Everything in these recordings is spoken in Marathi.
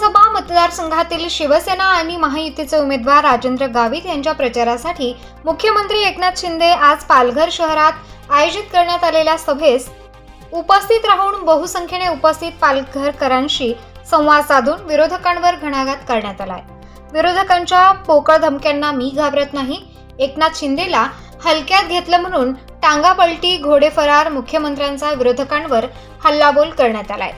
विधानसभा मतदारसंघातील शिवसेना आणि महायुतीचे उमेदवार राजेंद्र गावित यांच्या प्रचारासाठी मुख्यमंत्री एकनाथ शिंदे आज पालघर शहरात आयोजित करण्यात आलेल्या सभेस उपस्थित राहून बहुसंख्येने उपस्थित पालघरकरांशी संवाद साधून विरोधकांवर घणाघात करण्यात आलाय. विरोधकांच्या पोकळ धमक्यांना मी घाबरत नाही. एकनाथ शिंदेला हलक्यात घेतलं म्हणून टांगापलटी घोडे फरार मुख्यमंत्र्यांचा विरोधकांवर हल्लाबोल करण्यात आलाय.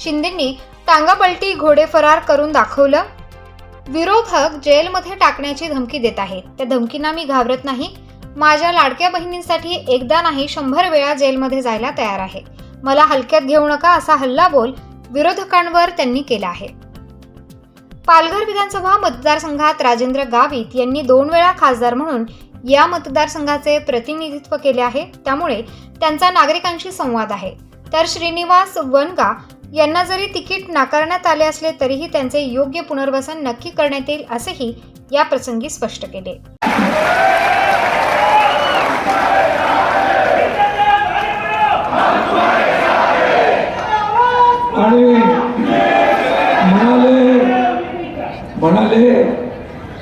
शिंदेंनी टांगापलटी घोडे फरार करून दाखवलं. विरोधक जेलमध्ये टाकण्याची धमकी देत आहेत. त्या धमकींना मी घाबरत नाही. माझ्या लाडक्या बहिणींसाठी एकदा नाही शंभर वेळा जेलमध्ये जायला तयार आहे. मला हलक्यात घेऊ नका असा हल्लाबोल विरोधकांवर त्यांनी केला आहे. पालघर विधानसभा मतदारसंघात राजेंद्र गावित यांनी दोन वेळा खासदार म्हणून या मतदारसंघाचे प्रतिनिधित्व केले आहे. त्यामुळे त्यांचा नागरिकांशी संवाद आहे. तर श्रीनिवास वनगा यांना जरी तिकीट नाकारण्यात आले असले तरीही त्यांचे योग्य पुनर्वसन नक्की करण्यात येईल असेही या प्रसंगी स्पष्ट केले. आणि म्हणाले म्हणाले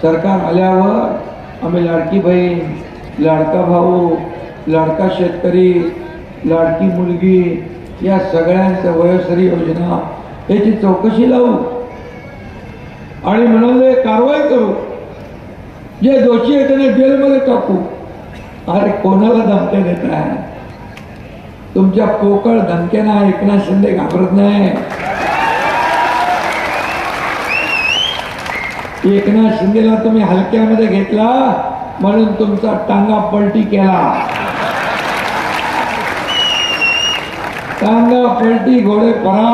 सरकार आल्यावर आम्ही लाडकी बहीण लाडका भाऊ लाडका शेतकरी लाडकी मुलगी या सगळ्यांच्या वयोश्री योजना याची चौकशी लावू आणि म्हणाले कारवाई करू जे दोषी आहे त्यांना जेलमध्ये टाकू. अरे कोणाला धमक्या देत आहे तुमच्या पोकळ धमक्यांना एकनाथ शिंदे घाबरत नाही. एकनाथ शिंदेला तुम्ही हलक्यामध्ये घेतला म्हणून तुमचा टांगा पलटी केला. कांदा पलटी घोडे परा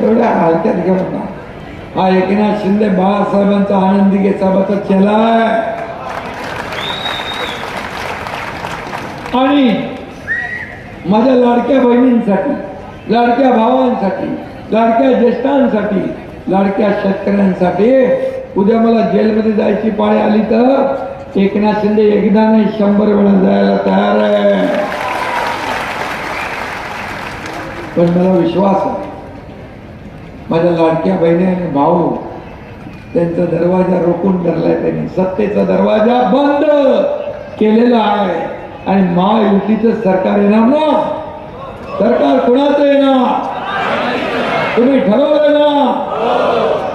एवढ्या हलक्यात घेऊ नका हा एकनाथ शिंदे बाळासाहेबांचा आनंदी घेचा केलाय. आणि माझ्या लाडक्या बहिणींसाठी लाडक्या भावांसाठी लाडक्या ज्येष्ठांसाठी लाडक्या शेतकऱ्यांसाठी उद्या मला जेलमध्ये जायची पाळी आली तर एकनाथ शिंदे एकदा नाही शंभर वेळा जायला तयार आहे पण मला विश्वास आहे माझ्या लाडक्या बहिणी आणि भाऊ त्यांचा दरवाजा रोखून धरलाय त्यांनी सत्तेचा दरवाजा बंद केलेला आहे आणि महायुतीचं सरकार येणार ना सरकार कुणाचं येणार तुम्ही ठरवलं ना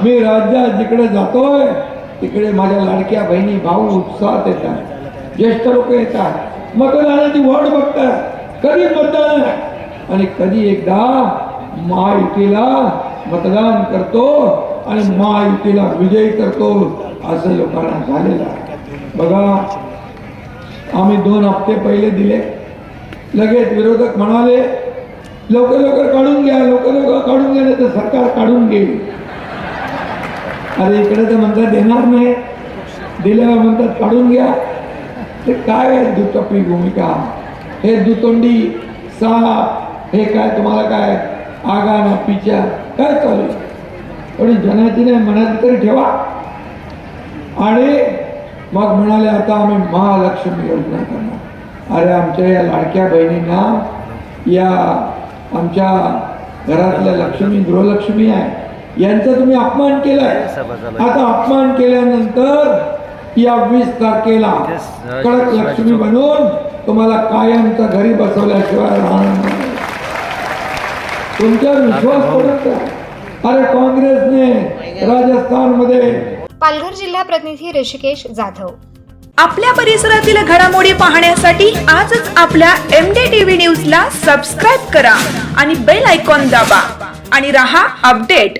मी राज्यात जिकडे जातोय तिकडे माझ्या लाडक्या बहिणी भाऊ उत्साहात येतात. ज्येष्ठ लोक येतात. मतदानाची वाट बघतात. कधी मतदान? आणि कधी एकदा महायुतीला मतदान करतो आणि महायुतीला विजयी करतो. असं लोकांना झालेलं आहे. बघा आम्ही दोन हप्ते पहिले दिले. लगेच विरोधक म्हणाले लवकर लवकर काढून घ्या लवकर लवकर काढून घ्या तर सरकार काढून घेईल. अरे इकडे तर म्हणतात देणार नाही. दिल्यावर म्हणतात काढून घ्या. ते काय आहे दुटप्पी भूमिका? हे दुतोंडी साप हे काय तुम्हाला काय? आगा ना पिच्या काय चालू आहे? थोडी जनाची नाही तरी ठेवा. आणि मग म्हणाले आता आम्ही महालक्ष्मी योजना करणार. अरे आमच्या या लाडक्या बहिणींना या आमच्या घरातल्या लक्ष्मी गृहलक्ष्मी आहे. यांचा तुम्ही अपमान केलाय. आता अपमान केल्यानंतर या वीस तारखेला कडक लक्ष्मी बनवून तुम्हाला कायमचा घरी बसवल्याशिवाय राहणार नाही. तुमच्यावर विश्वास पडत. अरे काँग्रेसने राजस्थानमध्ये पालघर जिल्हा प्रतिनिधी ऋषिकेश जाधव. आपल्या परिसरातील घडामोडी पाहण्यासाठी आजच आपल्या एम डी टीव्ही न्यूजला सबस्क्राईब करा आणि बेल आयकॉन दाबा आणि रहा अपडेट.